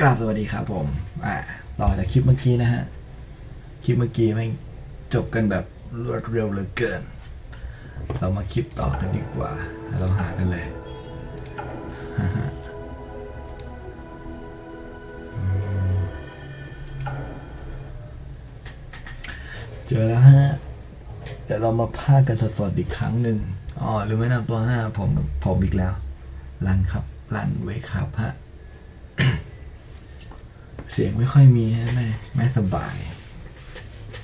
กราบสวัสดีครับผม อ่าต่อจากคลิปเมื่อกี้นะฮะ คลิปเมื่อกี้ไม่จบกันแบบรวดเร็วเหลือเกิน เรามาคลิปต่อกันดีกว่า เราหากันเลยเจอแล้วฮะ เดี๋ยวเรามาพากกันสดๆอีกครั้งหนึ่งอ๋อหรือไม่นำตัวห้าผมผมอีกแล้ว รันครับ รันเวครับฮะ เสียงไม่ค่อยมีฮะแม่แม่สบาย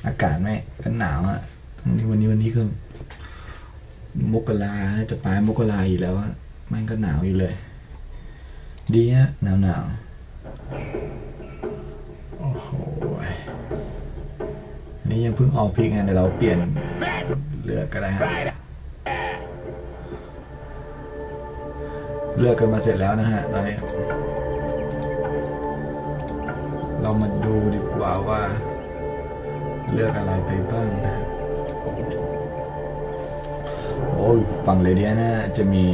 อากาศแม่ก็หนาวอะทั้งนี้วันนี้วันนี้ก็มกราจะปลายมกราอีกแล้วอะม่งก็หนาวอยู่เลย ดีฮะหนาวหนาวโอ้โหอันนี่ยังเพิ่งออกพริกไงเดี๋ยวเราเปลี่ยนเลือกก็ได้ฮะเลือกกันมาเสร็จแล้วนะฮะตอนนี้ เรามาดูดีกว่าว่า เลือกอะไรไปบ้างนะฮะโอ้ยฝั่งเลเดียนะจะมี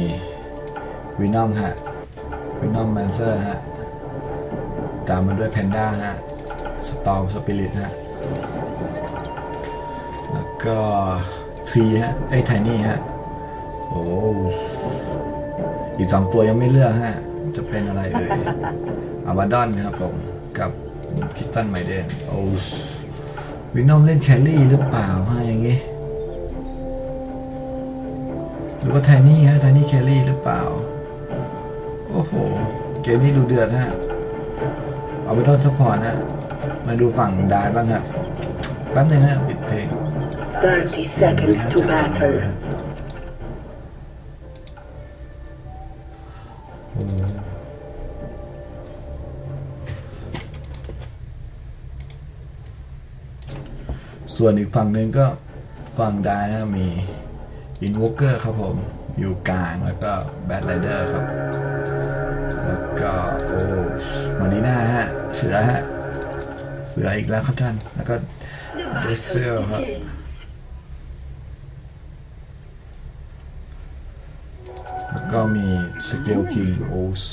วินอมฮะวินอมแมนเซอร์ฮะ ตามมาด้วยแพนด้าฮะสตอมสปิริตฮะ แล้วก็ทรีฮะไอ้ไทนี่ฮะ โอ้อีกสองตัวยังไม่เลือกฮะ จะเป็นอะไรเอ่ยอาบาดอนนะครับผมกับ คิสตันไมเดนโอ้วินอมเล่นแคลรี่หรือเปล่าฮะอย่างงี้ หรือว่าไทนี่ฮะไทนี่แคลรี่หรือเปล่า โอ้โห เกมนี้ดูเดือดฮะ เอาไปต้นซัพพอร์ตฮะ มาดูฝั่งดายบ้างครับแป๊บนึงฮะ ปิดเพลง30 seconds to battle. วนอีกฝั่งหนึ่งก็ฝั่งดานะมีอินวอ k เกอร์ครับผม อยู่กลางแล้วก็แบทไรเดอร์ครับ แล้วก็โอ้มานีน่าฮะเสือฮะเสืออีกแล้วครับท่าน แล้วก็เดซเซลครับแล้วก็มีสเกลคิงโอ้ส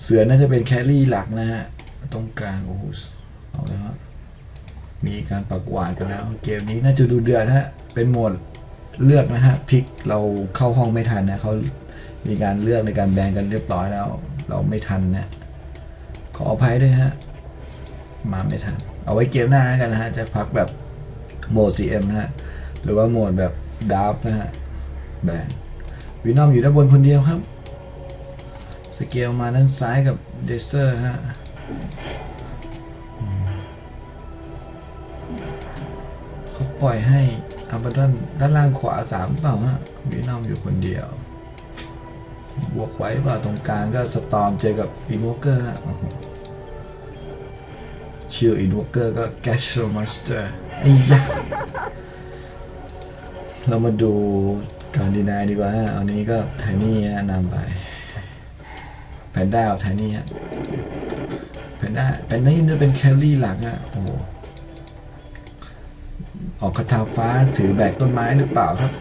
เสือน่าจะเป็นแครี่หลักนะฮะ ตรงกลางโอ้เอาแล้วฮะ มีการปักหวานกันแล้ว เกมนี้น่าจะดูเดือดนะฮะ เป็นโหมดเลือกนะฮะพลิกเราเข้าห้องไม่ทันนะเขามีการเลือกในการแบนกันเรียบร้อยแล้ว เราไม่ทันนะ ขออภัยด้วยฮะ มาไม่ทัน เอาไว้เกมหน้ากันนะฮะ จะพักแบบโหมด CM นะฮะ หรือว่าโหมดแบบดาร์ฟนะฮะ แบนวินอมอยู่ด้านบนคนเดียวครับ สเกลมาด้านซ้ายกับเดเซอร์ฮะ ปล่อยให้อับดอนด้านล่างขวาสามเปล่าฮะวินอมอยู่คนเดียว บวกไว้เปล่าตรงกลางก็สตอมเจอกับอินวอเกอร์ฮะโอ้โหชื่ออินวอเกอร์ก็แกชโชมาสเตอร์ไอ้ยะเรามาดูการดีนายดีกว่าฮะอันนี้ก็ไทนี่ฮะนำไปแพนด้ากับไทนี่ฮะแพนด้าแพนด้าจะเป็นแคลรี่หลักฮะโอ้โห ออกคาถาฟ้าถือแบกต้นไม้หรือเปล่าครับ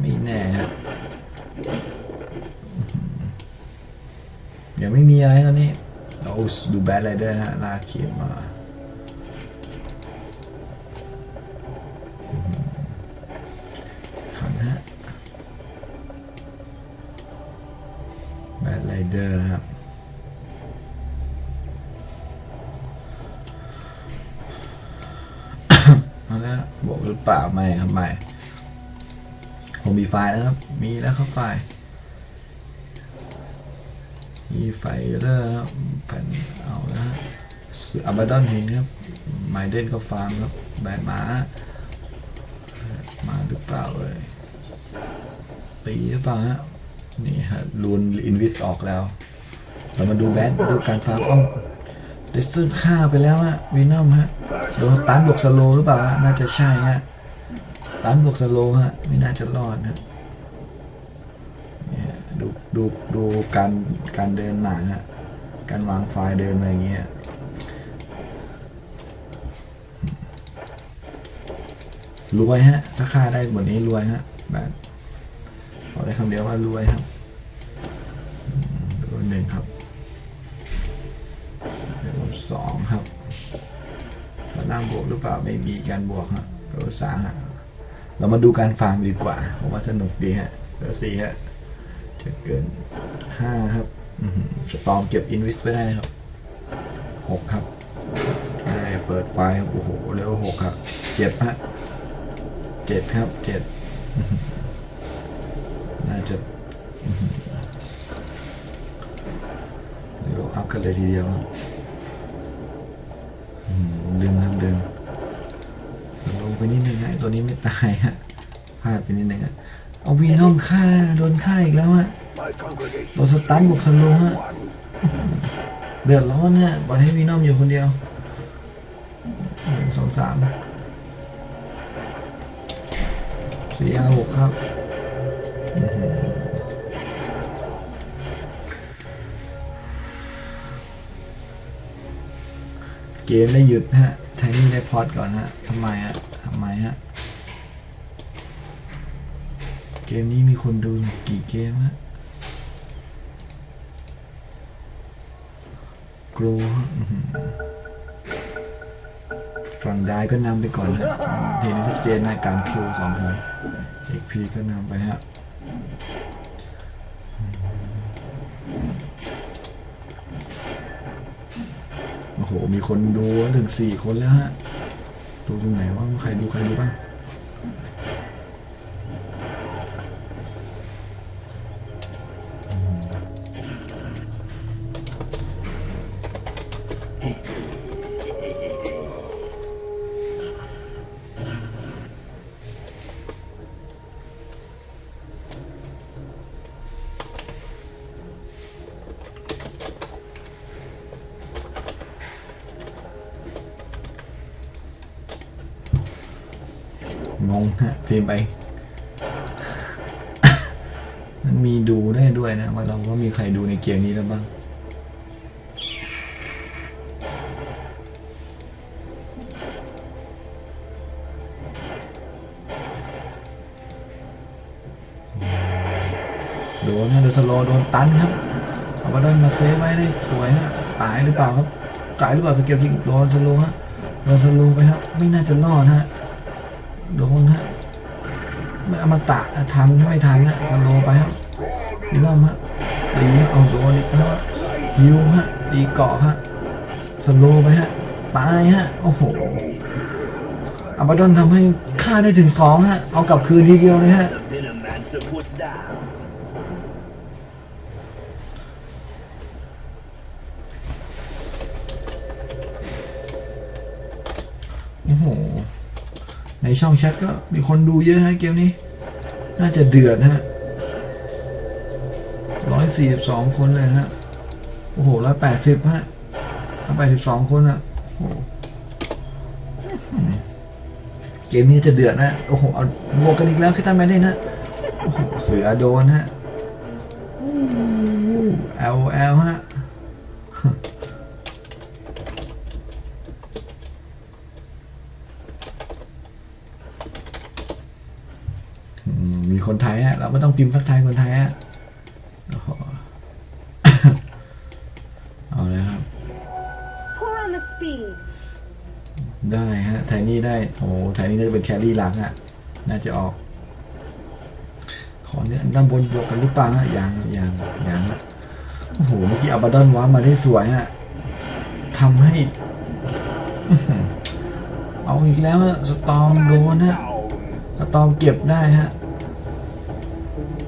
ไม่แน่ฮะอื้อหือยังไม่มีอะไรตอนนี้เราดูแบทไรเดอร์ฮะลากเขียนมาขันฮะแบทไรเดอร์ครับ เอาแล้วบอกหรือ เปล่าไม่ครับไม่ผมมีไฟล์แล้วครับ มีแล้วครับไฟล์ มีไฟเลอร์ครับแผ่นเอาแล้วอับดอนหินครับไมเดนก็ฟาร์มครับแบทหมามาหรือเปล่าเอ่ยปีหรือเปล่าฮะนี่ฮะลูนอินวิสออกแล้ว เรามาดูแบทดูการฟาร์มอ้อมเดซซึนฆ่าไปแล้วฮะวินอมฮะโดนตันบวกสโลหรือเปล่าฮะน่าจะใช่ฮะ ตันบวกสโลฮะ ไม่น่าจะรอดฮะเนี่ยดูดูดูการการเดินหมาฮะ การวางไฟล์เดินอะไรเงี้ยรวยฮะ ถ้าค่าได้บทนี้รวยฮะแบบขอได้คำเดียวว่ารวยครับอืมดูหนึ่งครับ12ครับด้านล่างบวกหรือเปล่าไม่มีการบวกฮะเออสาฮะ เรามาดูการฟาร์มดีกว่าผมว่าสนุกดีฮะเออสี่ฮะจะเกิน5ครับอื้อหือสตอมเก็บอินวิสไว้ได้ครับ6ครับได้เปิดไฟล์โอ้โหเร็วหกครับเจ็ดฮะเจ็ดครับเจ็ดน่าจะเดี๋ยวอัพกันเลยทีเดียวดึงครับดึงลง ไปนิดนึงไอ้ตัวนี้ไม่ตายฮะพลาดไปนิดนึงฮะเอาวีนอมฆ่าโดนฆ่าอีกแล้วฮะโดนสตันบุกสโลว์ฮะเดือดร้อนฮะปล่อยให้วีนอมอยู่คนเดียวหนึ่งสองสามสี่ห้าหกครับ มได้หยุดฮะไทนี่ได้พอดก่อนฮะทำไมฮะทำไมฮะ เกมนี้มีคนดูกี่เกมฮะกลัวฮะฝั่งได้ก็นำไปก่อนฮะเห็นชัดเจนในการคิวสองครั้งเอกพีก็นำไปฮะ โอ้โห มีคนดูถึงสี่คนแล้วฮะ ดูตรงไหนว่าใครดูใครดูบ้าง งฮะพิมไป มันมีดูได้ด้วยนะ ว่าเราว่ามีใครดูในเกมนี้แล้วบ้างโดนนะโดนสโลโดนตันครับเอามาได้มาเซฟไว้ได้สวยฮะตายหรือเปล่าครับตายหรือเปล่าสเกลคิงโดนสโลฮะโดนสโลไปครับ ไม่น่าจะรอดฮะ โดนฮะไม่เอามาตะทันไม่ทันฮะสโลไปฮะพี่น้องฮะตีเอาโดนอีกแล้วฮิวฮะตีเกาะฮะสโลไปฮะตายฮะโอ้โหอาบาดอนทำให้ฆ่าได้ถึงสองฮะเอากลับคืนทีเดียวเลยฮะ Venomancer puts down. โอ้โห ในช่องแชทก็มีคนดูเยอะฮะเกมนี้ น่าจะเดือดฮะร้อยสี่สิบสองคนเลยฮะ โอ้โหร้อยแปดสิบฮะร้อยแปดสิบสองคนอะโอ้โหเกมนี้จะเดือดนะ โอ้โห เอาบวกกันอีกแล้วคือทำไมได้นะโอ้โห เสือโดนฮะเอลเอลฮะ อืมมีคนไทยฮะ เราไม่ต้องพิมพ์ทักทายคนไทยฮะโอ้โหเอาเลยครับ Pour on the speed. ได้ฮะไทนี่ได้ โอ้โหไทนี่น่าจะเป็นแครี่หลักฮะน่าจะออก ขอเนี่ยด้านบนบวกกันหรือเปล่าฮะอย่างอย่างอย่างฮะโอ้โห เมื่อกี้อับาดอนว้าร์ปมาได้สวยฮะทำให้อื้อหือเอาอีกแล้วฮะสตอมโดนฮะสตอมเก็บได้ฮะ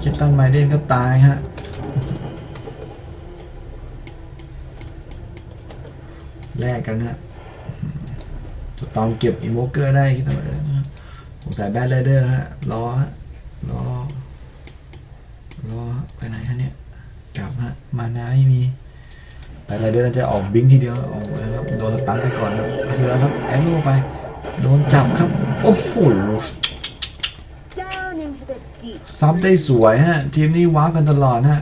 คิดตันไมเดนก็ตายฮะแลกกันฮะสตอมเก็บอิโวเกอร์ได้คิดตันไมเดนฮะผมใส่แบทเลเดอร์ฮะรอฮะรอรอไปไหนฮะเนี่ยกลับฮะมานาไม่มีแต่ไรเดอร์น่าจะออกบิงทีเดียวออกเลยครับโดนสตันไปก่อนครับเสือครับแอโร่ไปโดนจับครับ โอ้โห ซับได้สวยฮะ ทีมนี้ว้าวกันตลอดฮะ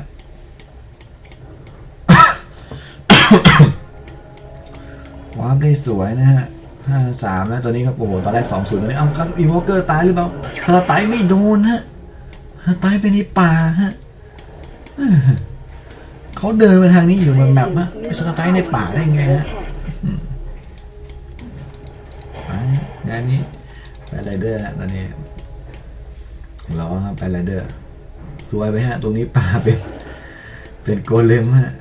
ว้าวได้สวยนะฮะห้าสามแล้วตอนนี้ครับโอ้โหตอนแรกสองศูนย์ตอนนี้เอ้าครับอีโวเกอร์ตายหรือเปล่าถ้าตายไม่โดนฮะถ้าตายไปในป่าฮะเขาเดินมาทางนี้อยู่บนแมปฮะไม่ใช่ตายในป่าได้ไงฮะงานนี้ไปไรเดอร์ฮะตอนนี้ รอครับไปไรเดอร์สวยไปฮะ ตรงนี้ป่าเป็นเป็นโกเลมฮะ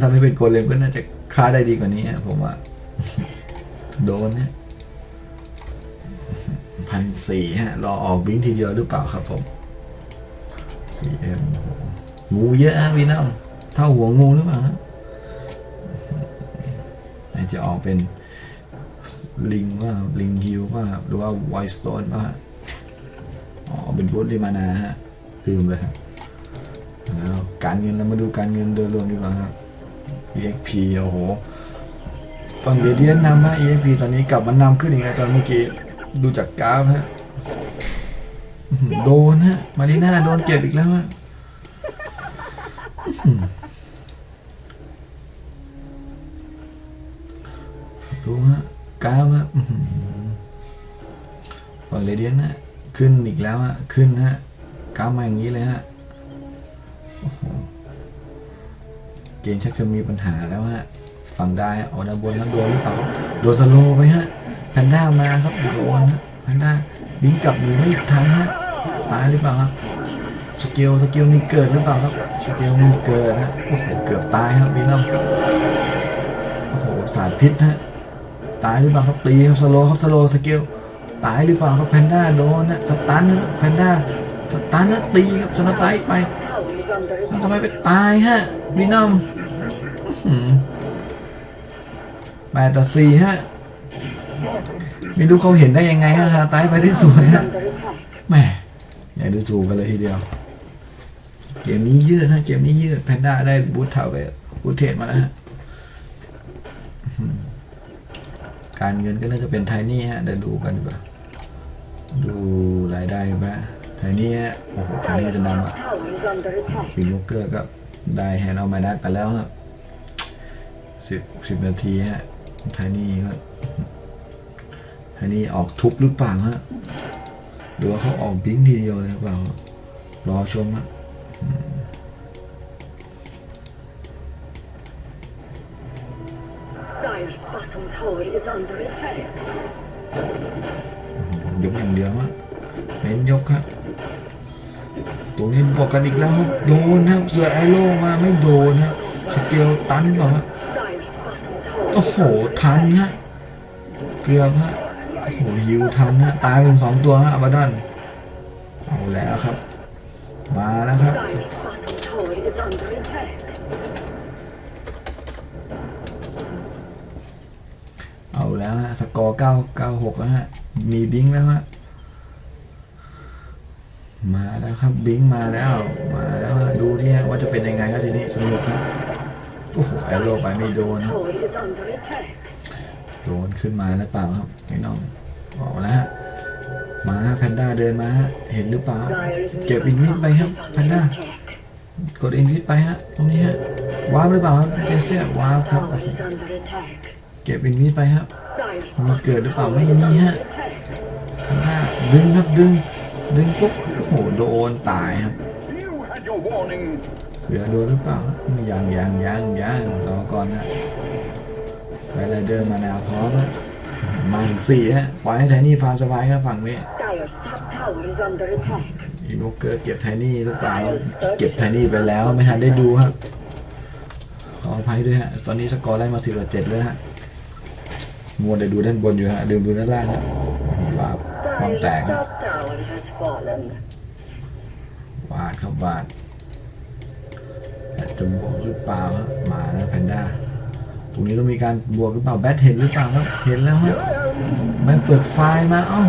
ถ้าไม่เป็นโกเลมก็น่าจะฆ่าได้ดีกว่านี้ฮะผมว่า โดนเนี่ยพันสี่ฮะ รอออกบิงทีเดียวหรือเปล่าครับผมสี่เอ็มงูเยอะฮะวีนัมเท่าหัวงูหรือเปล่าฮะจะออกเป็นลิงว่าลิงฮิวว่าหรือว่าไวสโตนว่า อ๋อเป็นบูธลิมานาฮะลืมเลยครับแล้วการเงินเรามาดูการเงินโดยรวมดีกว่าครับ EXP โอ้โหตอนเรเดียนนำฮะ EXP ตอนนี้กลับมานำขึ้นอีกแล้วตอนเมื่อกี้ดูจากกราฟฮะโดนฮะ มารีน่าโดนเก็บอีกแล้วฮะดูฮะกราฟฮะฝั่งเรเดียนฮะ ขึ้นอีกแล้วฮะ ขึ้นฮะกราฟมาอย่างนี้เลยฮะเกมชักจะมีปัญหาแล้วฮะ ฝั่งได้เอาดาบนนั้นโดนหรือเปล่าโดนสโลไปฮะแพนด้ามาครับโดนฮะแพนด้าบิงกลับหนีไม่ทันฮะตายหรือเปล่าครับสเกลสเกลมีเกิดหรือเปล่าครับสเกลมีเกิดฮะโอ้โหเกือบตายครับวีนัมโอ้โหสารพิษฮะตายหรือเปล่าครับตีครับสโลครับสโลสเกล ตายหรือเปล่าครับแพนด้าโดนฮะสตันแพนด้าสตันฮะตีครับชนะไปไปทำไมไปตายฮะวีนัมอื้อหือแปดต่อสี่ฮะไม่รู้เขาเห็นได้ยังไงฮะตายไปได้สวยฮะแหมอยากดูถูกกันเลยทีเดียว เกมนี้ยืดฮะเกมนี้ยืดแพนด้าได้บูทเทาไปบูทเทรดมาแล้วฮะอื้อหือ การเงินก็น่าจะเป็นไทนี่ฮะเดี๋ยวดูกันดีกว่าดูรายได้บ้างไทนี่ฮะโอ้โหไทนี่จะนำอะ Tower is under attack. ฟินวอเกอร์ก็ได้แฮนด์เอามานัดไปแล้วครับสิบสิบนาทีฮะไทนี่ก็ไทนี่ออกทุบหรือเปล่าฮะหรือว่าเขาออกบิงทีเดียวเลยหรือเปล่ารอชมฮะ hole is under attack. ยกอย่างเดียวฮะเน้นยกครับตรงนี้บวกกันอีกแล้วครับโดนครับเสือไอโร่มาไม่โดนฮะสเกลตันเปล่าฮะโอ้โหทันฮะเกือบฮะโอ้โหยิวทันฮะตายเป็นสองตัวฮะอาบาดอนเอาแล้วครับ มาแล้วครับ Dire's bottom tower is under attack. เอาแล้วฮะ สกอร์ เก้าเก้าหกแล้วฮะ มีบิงค์แล้วฮะ มาแล้วครับบิงค์มาแล้ว มาแล้วดูที่ฮะว่าจะเป็นยังไงครับทีนี้สนุกครับโอ้โหไอโรไปไม่โดนโดนขึ้นมาแล้วเปล่าครับไม่น้องบอกแล้วฮะมาแพนด้าเดินมาฮะเห็นหรือเปล่าเก็บอินวิทไปครับแพนด้ากดอินวิทไปฮะตรงนี้ฮะว้าวหรือเปล่าครับเจสเซียว้าวครับเก็บอินวิทไปครับ Dire's มีเกิดหรือเปล่าไม่มีฮะ attack. แพนด้าดึงครับดึงดึงปุ๊บโอ้โหโดนตายครับเสือโดนหรือเปล่าไม่ยังยังยังยังรอก่อนนะไปไรเดอร์มาแนวพร้อมฮะมาถึงสี่ฮะปล่อยให้ไทนี่ฟาร์มสบายครับฝั่งนี้อีโบเกอร์เก็บไทนี่หรือเปล่าเก็บไทนี่ไปแล้วไม่ทันได้ดูครับขออภัยด้วยฮะตอนนี้สกอร์ได้มาสิบต่อเจ็ดเลยฮะ มัวแต่ดูด้านบนอยู่ฮะลืมดูด้านล่างฮะวาบความแตกวาดครับวาดจะบวกหรือเปล่าฮะมาแล้วแพนด้าตรงนี้ต้องมีการบวกหรือเปล่าแบทเห็นหรือเปล่าครับเห็นแล้วฮะแม่เปิดไฟล์มาเอ้า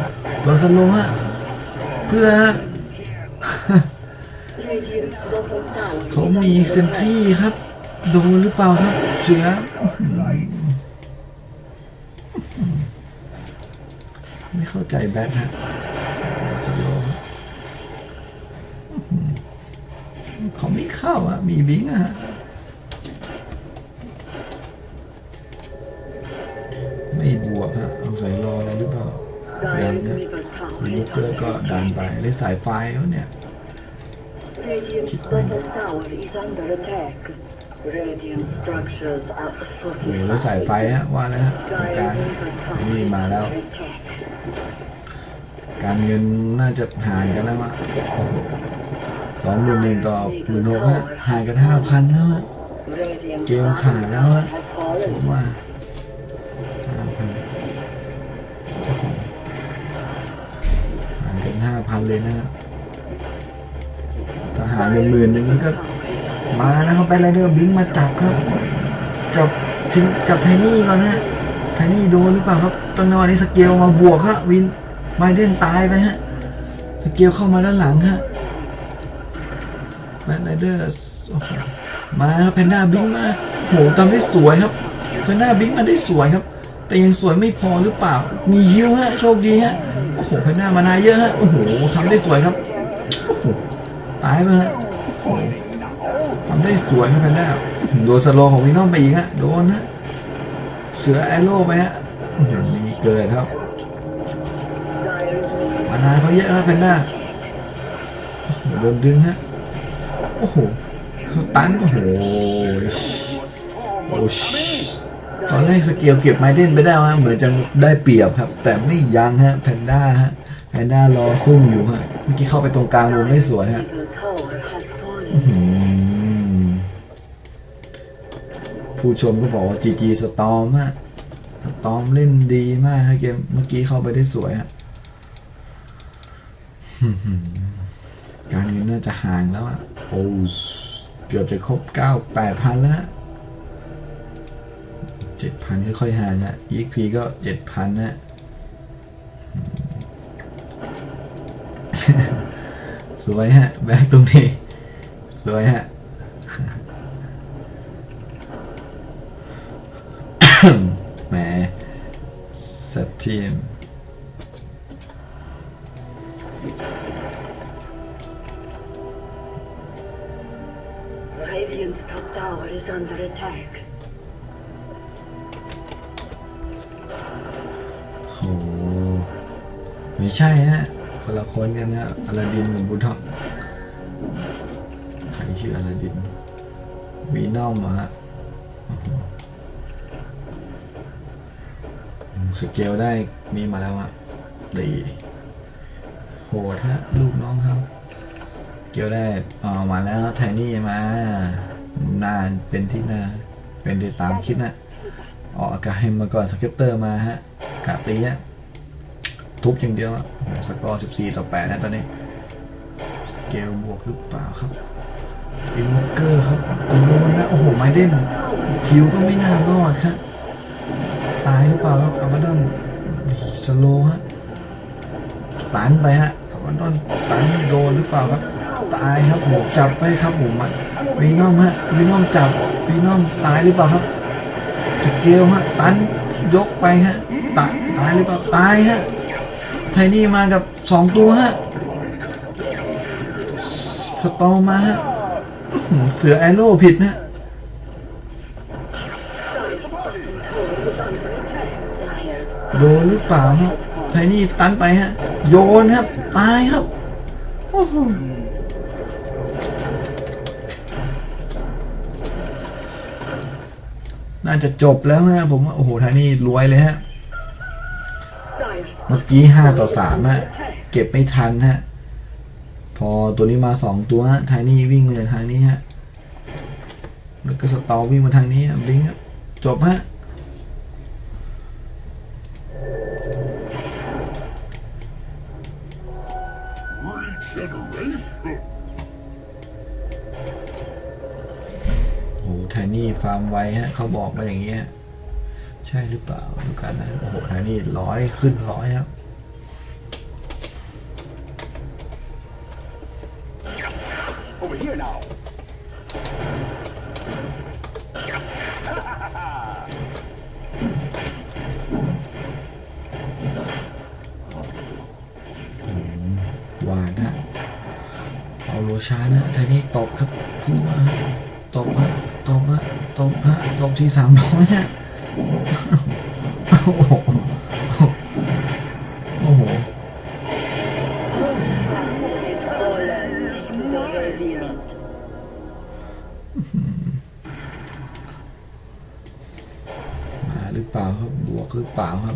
โดนสโลว์ฮะเพื่อฮะเขามีเซนทรีครับโดนหรือเปล่าครับเสือ ไม่เข้าใจแบทฮะจะโลเขาไม่เข้าอะ มีบิงอะฮะไม่บวกฮะเอาใส่รออะไรหรือเปล่าพยายามนะลูกเกอร์ก็ดันไปได้สายไฟแล้วเนี่ย Radiant's bottom tower is under attack. Radiant structures are โอ้โหแล้วสายไฟฮะว่าแล้วฮะกาง Dire นี่มาแล้ว การเงินน่าจะห่างกันแล้วอะสองหมื่นหนึ่งต่อหมื่นหกฮะห่างกันห้าพันแล้วฮะเกมขาดแล้วฮะผมว่าห้าพันห่างกันห้าพันเลยนะฮะถ้าหารเงินหมื่นหนึ่งนี่ก็มาแล้วครับไปไรเดอร์บิงมาจับครับจับทิ้งจับไทนี่ก่อนนะไทนี่โดนหรือเปล่าครับตอนนี้สเกลมาบวกฮะวิน ไมเดนตายไปฮะสเกลเข้ามาด้านหลังฮะแบทไรเดอร์มาครับแพนด้าบิงมาโหทำได้สวยครับแพนด้าบิงมาได้สวยครับ แต่ยังสวยไม่พอหรือเปล่า มีฮิวฮะโชคดีฮะโอ้โหแพนด้ามานาเยอะฮะโอ้โหทำได้สวยครับโอ้โหตายไปฮะทำได้สวยครับแพนด้าโดนสโลของวินนอมไปอีกฮะโดนฮะเสือแอโร่ไปฮะมีเกิดครับ มานาเขาเยอะครับแพนด้าโดนดึงฮะ โอ้โหเขาตัน โอ้โหโอ้ชตอนแรกสเกลเก็บไมเดนไปได้ฮะเหมือนจะได้เปรียบครับ แต่ไม่ยังฮะแพนด้าฮะแพนด้ารอซุ่มอยู่ฮะเมื่อกี้เข้าไปตรงกลางวงได้สวยฮะผู้ชมก็บอกว่า GG สตอมฮะสตอมเล่นดีมากฮะเกมเมื่อกี้เข้าไปได้สวยฮะ การเงินน่าจะห่างแล้วอะ โอ้เกือบจะครบเก้าแปดพันแล้วเจ็ดพันค่อยๆห่างอะ EXP ก็เจ็ดพันนะสวยฮะ แบกตรงนี้ สวยฮะแหมสัตทีม tower is under attack. โหไม่ใช่ฮะคนละคนกันนะอลาดินกับบูทองใครชื่ออลาดินวีนอมเหรอฮะสเกลได้มีมาแล้วอะดีโหดฮะลูกน้องเขาเกียวได้เอามาแล้วไทนี่มา นานเป็นที่น่าเป็นไปตามคิดนะออกอากาศให้มาก่อนสเก็ปเตอร์มาฮะกาตีฮะทุบอย่างเดียวอะโอ้โหสกอร์14 ต่อ 8 นะตอนนี้ เกลบวกหรือเปล่าครับอินวอเกอร์ครับตรงนู้นนะ โอ้โห ไม่เดนคิวก็ไม่น่ารอดครับตายหรือเปล่าครับอามาดอนสโลฮะตันไปฮะอามาดอนตันโดนหรือเปล่าครับ ตายครับผมจับไปครับผมอะ วีนอมฮะวีนอมจับวีนอมตายหรือเปล่าครับสเกลฮะตันยกไปฮะตายตายหรือเปล่าตายฮะไทนี่มากับสองตัวฮะสตอมาฮะเสือแอโร่ผิดนะโดนหรือเปล่าฮะไทนี่ตันไปฮะ โยนครับ ตายครับโอ้โห น่าจะจบแล้วฮะผมว่าโอ้โหไทนี่รวยเลยฮะ Dire's เมื่อกี้ห้าต่อสามฮะ เก็บไม่ทันฮะ พอตัวนี้มาสองตัวฮะไทนี่วิ่งมาจากทางนี้ฮะ แล้วก็สตอวิ่งมาทางนี้ฮะบิงครับจบฮะ ฮะเขาบอกมาอย่างเงี้ยใช่หรือเปล่าดูกันนะโอ้โหไทนี่ร้อยขึ้นร้อยครับ Over here now. หวานฮะเอาโลชานะไทนี่ตบครับพุ่งมาฮะตบฮะตบฮะ ตบตบที่สามร้อยเะโอ้โหโอ้โหมาหรือเปล่าครับบวกหรือเปล่าครับ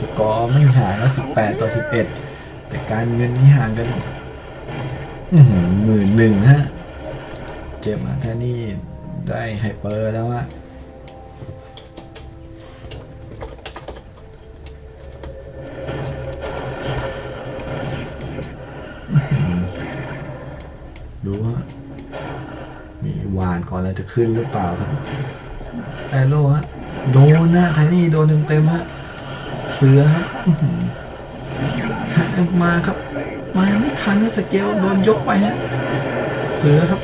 สกอร์ไม่ห่างแล้วสิบแปดต่อสิบเอ็ดแต่การเงินนี่ห่างกันหมื่นหนึ่งฮะ เจ็บมาแค่นี้ ได้ไฮเปอร์แล้วอะดูฮะมีหวานก่อนแล้วจะขึ้นหรือเปล่าครับแอโร่ฮะ โดนนะไทนี่โดนเต็มๆฮะ เสือครับแทงมาครับ มาไม่ทันนะสเกลโดนยกไปฮะ เสือครับ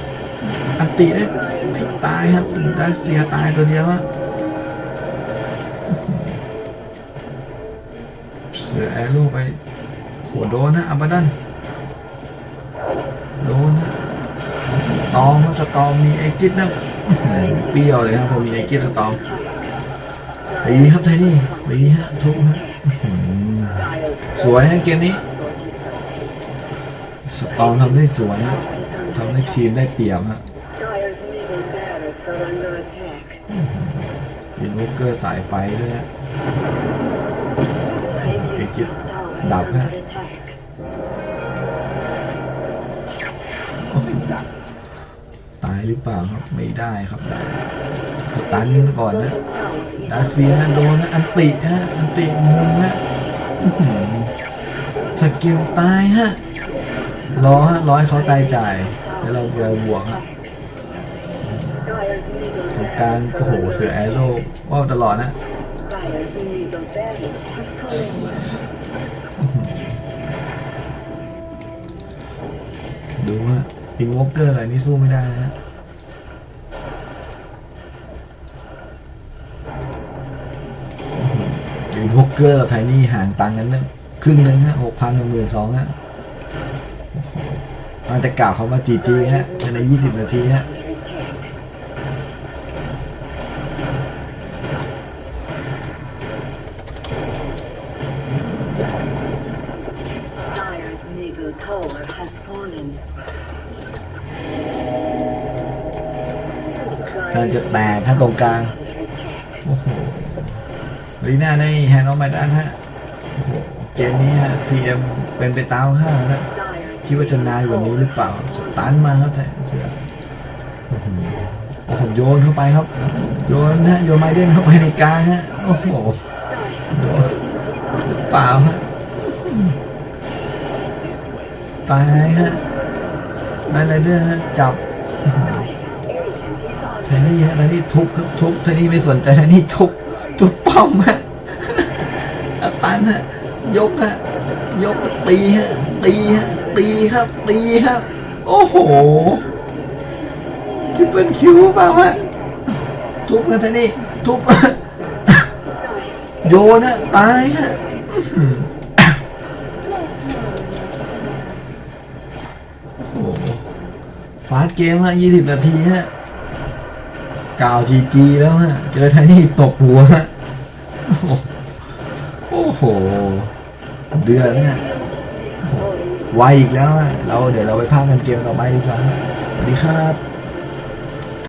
อันติได้ตายครับได้เสียตายตัวเดียวฮะเสือแอโร่ไปหัวโดนนะอับดันโดนนะตอมสตอมมีไอกิดนะเปรี้ยวเลยครับผมมีไอกิดสตอมดีครับไทนี่ดีฮะทุกฮะสวยฮะเกมนี้สตอมทำได้สวยฮะทำให้ทีมได้เปรียบฮะ ยินวอลเกอร์สายไฟด้วยฮะ Radiant's Peki, tower is đập under ha. attack. ตายหรือเปล่าครับไม่ได้ครับตันก่อนนะดาเซียโดนนะอันติฮะอันติมุมฮะสกิลตายฮะรอฮะรอให้เขาตายจ่ายแล้วเราเราบวกฮะ กลางโอ้โหเสือแอโร่ว่าตลอดนะดูฮะอินวอลเกอร์อะไรนี่สู้ไม่ได้นะฮะอินวอลเกอร์ไทนี่ห่างตังกันนะครึ่งหนึงฮะหกพันหนึ่งหมื่นสองฮะมันจะกล่าวเขามาจีจีฮะภายในยี่สิบนาทีฮะ จะแต9.8 ถ้าตรงกลาง โอ้โหลีน่าในแฮนด์ออกมาด้นฮะโอ้โเกมนี้ฮะซีเอ็มเป็นไปตาวห้าแล้วคิดว่าจะนายกว่านี้หรือเปล่าสตันมาครับแต่เสือผมโยนเข้าไปครับ โยนฮะโยนไม้เด่นเข้าไปในกลางฮะโอ้โหโดนเปล่าฮะตายฮะนาไรเดอร์จับ นี่ฮะไทนี่ทุบครับทุบไทนี่ไม่สนใจไทนี่ทุบทุบป้อมฮะอัตันฮะยกฮะยกตีฮะตีฮะตีครับตีครับ โอ้โหที่เป็นคิวเปล่าฮะทุบกันไทนี่ทุบโยนฮะตายฮะโอ้โหฟาสเกมฮะยี่สิบนาทีฮะ กล่าวจีจีแล้วฮะ เจอไทนี่ตกหัวฮะ โอ้โห เดือดเนี่ยไวอีกแล้วฮะ เราเดี๋ยวเราไปพากกันเกมต่อไปดีกว่าสวัสดีครับ